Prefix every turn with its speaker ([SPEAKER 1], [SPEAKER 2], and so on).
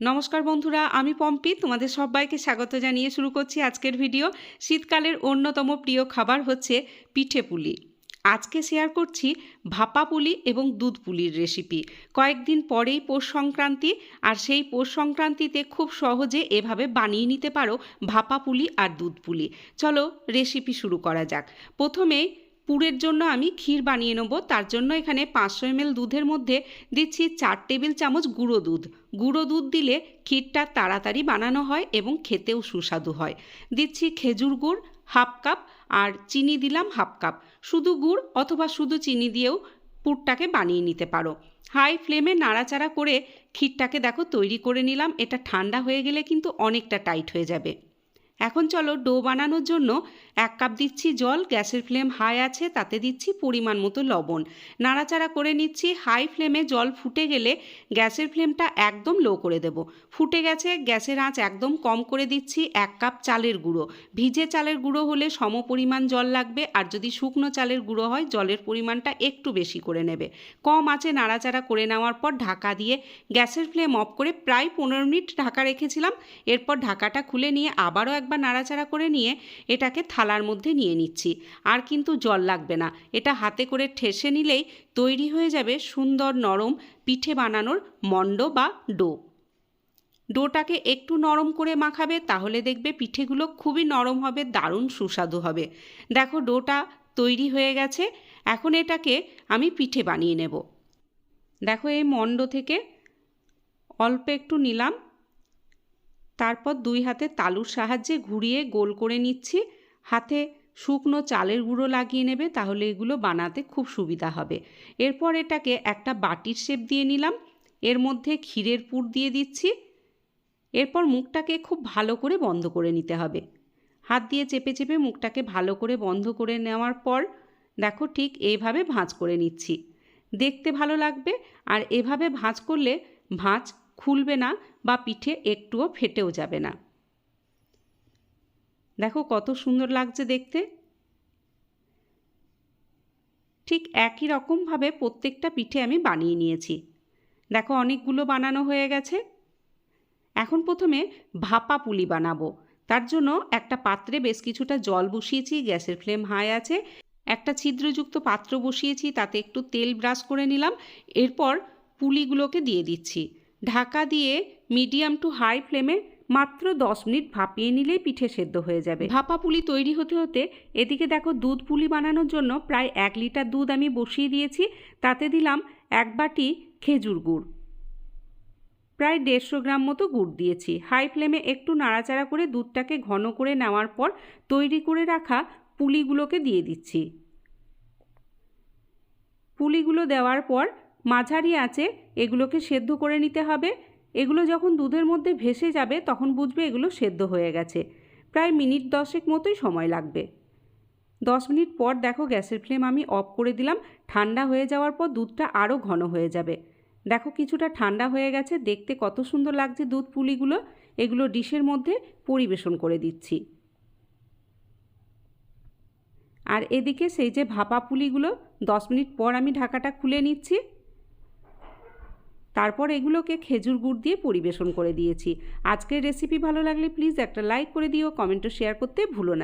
[SPEAKER 1] নমস্কার বন্ধুরা, আমি পম্পি, তোমাদের সবাইকে স্বাগত জানিয়ে শুরু করছি আজকের ভিডিও। শীতকালের অন্যতম প্রিয় খাবার হচ্ছে পিঠে পুলি। আজকে শেয়ার করছি ভাপা পুলি এবং দুধ পুলির রেসিপি কয়েকদিন পরেই পৌষ সংক্রান্তি, আর সেই পৌষ সংক্রান্তিতে খুব সহজে এভাবে বানিয়ে নিতে পারো ভাপা পুলি আর দুধ পুলি। চলো রেসিপি শুরু করা যাক। প্রথমেই পুরের জন্য আমি ক্ষীর বানিয়ে নেব। তার জন্য এখানে পাঁচশো এমএল দুধের মধ্যে দিচ্ছি চার টেবিল চামচ গুঁড়ো দুধ। গুঁড়ো দুধ দিলে ক্ষীরটা তাড়াতাড়ি বানানো হয় এবং খেতেও সুস্বাদু হয়। দিচ্ছি খেজুর গুড় হাফ কাপ আর চিনি দিলাম হাফ কাপ। শুধু গুড় অথবা শুধু চিনি দিয়েও পুরটাকে বানিয়ে নিতে পারো। হাই ফ্লেমে নাড়াচাড়া করে ক্ষীরটাকে দেখো তৈরি করে নিলাম। এটা ঠান্ডা হয়ে গেলে কিন্তু অনেকটা টাইট হয়ে যাবে। এখন চলো ডো বানানোর জন্য এক কাপ দিচ্ছি জল, গ্যাসের ফ্লেম হাই আছে, তাতে দিচ্ছি পরিমাণ মতো লবণ। নাড়াচাড়া করে নিচ্ছি, হাই ফ্লেমে জল ফুটে গেলে গ্যাসের ফ্লেমটা একদম লো করে দেব। ফুটে গেছে, গ্যাসের আঁচ একদম কম করে দিচ্ছি, এক কাপ চালের গুঁড়ো। ভিজে চালের গুঁড়ো হলে সম পরিমাণ জল লাগবে, আর যদি শুকনো চালের গুঁড়ো হয়, জলের পরিমাণটা একটু বেশি করে নেবে। কম আঁচে নাড়াচাড়া করে নেওয়ার পর ঢাকা দিয়ে গ্যাসের ফ্লেম অফ করে প্রায় পনেরো মিনিট ঢাকা রেখেছিলাম। এরপর ঢাকাটা খুলে নিয়ে আবারও একবার নাড়াচাড়া করে নিয়ে এটাকে থালার মধ্যে নিয়ে নিচ্ছি। আর কিন্তু জল লাগবে না। এটা হাতে করে ঠেসে নিলেই তৈরি হয়ে যাবে সুন্দর নরম পিঠে বানানোর মণ্ড বা ডো। ডোটাকে একটু নরম করে মাখাবে তাহলে দেখবে পিঠেগুলো খুবই নরম হবে, দারুণ সুস্বাদু হবে। দেখো ডোটা তৈরি হয়ে গেছে। এখন এটাকে আমি পিঠে বানিয়ে নেব। দেখো এই মণ্ড থেকে অল্প একটু নিলাম। তারপর দুই হাতে তালুর সাহায্যে ঘুরিয়ে গোল করে নিচ্ছি। হাতে শুকনো চালের গুঁড়ো লাগিয়ে নেবে, তাহলে এগুলো বানাতে খুব সুবিধা হবে। এরপর এটাকে একটা বাটির শেপ দিয়ে নিলাম। এর মধ্যে ক্ষীরের পুর দিয়ে দিচ্ছি। এরপর মুখটাকে খুব ভালো করে বন্ধ করে নিতে হবে। হাত দিয়ে চেপে চেপে মুখটাকে ভালো করে বন্ধ করে নেওয়ার পর দেখো ঠিক এইভাবে ভাঁজ করে নিচ্ছি। দেখতে ভালো লাগবে। আর এভাবে ভাঁজ করলে ভাঁজ খুলবে না বা পিঠে একটুও ফেটেও যাবে না। দেখো কত সুন্দর লাগছে দেখতে। ঠিক একই রকমভাবে প্রত্যেকটা পিঠে আমি বানিয়ে নিয়েছি। দেখো অনেকগুলো বানানো হয়ে গেছে। এখন প্রথমে ভাপা পুলি বানাবো। তার জন্য একটা পাত্রে বেশ কিছুটা জল বসিয়েছি, গ্যাসের ফ্লেম হাই আছে। একটা ছিদ্রযুক্ত পাত্র বসিয়েছি, তাতে একটু তেল ব্রাশ করে নিলাম। এরপর পুলিগুলোকে দিয়ে দিচ্ছি। ঢাকা দিয়ে মিডিয়াম টু হাই ফ্লেমে মাত্র দশ মিনিট ভাপিয়ে নিলেই পিঠে সেদ্ধ হয়ে যাবে। ভাপা পুলি তৈরি হতে হতে এদিকে দেখো দুধ পুলি বানানোর জন্য প্রায় এক লিটার দুধ আমি বসিয়ে দিয়েছি, তাতে দিলাম এক বাটি খেজুর গুড়। প্রায় দেড়শো গ্রাম মতো গুড় দিয়েছি। হাই ফ্লেমে একটু নাড়াচাড়া করে দুধটাকে ঘন করে নেওয়ার পর তৈরি করে রাখা পুলিগুলোকে দিয়ে দিচ্ছি। পুলিগুলো দেওয়ার পর মাঝারি আঁচে এগুলোকে সেদ্ধ করে নিতে হবে। এগুলো যখন দুধের মধ্যে ভেসে যাবে, তখন বুঝবে এগুলো সেদ্ধ হয়ে গেছে। প্রায় মিনিট দশেক মতোই সময় লাগবে। দশ মিনিট পর দেখো গ্যাসের ফ্লেম আমি অফ করে দিলাম। ঠান্ডা হয়ে যাওয়ার পর দুধটা আরও ঘন হয়ে যাবে। দেখো কিছুটা ঠান্ডা হয়ে গেছে, দেখতে কত সুন্দর লাগছে দুধ পুলিগুলো। এগুলো ডিশের মধ্যে পরিবেশন করে দিচ্ছি। আর এদিকে সেই যে ভাপা পুলিগুলো, দশ মিনিট পর আমি ঢাকাটা খুলে নিচ্ছি। তারপর এগুলোকে খেজুর গুড় দিয়ে পরিবেশন করে দিয়েছি। আজকের রেসিপি ভালো লাগলে প্লিজ একটা লাইক করে দিও কমেন্টও শেয়ার করতে ভুলো না।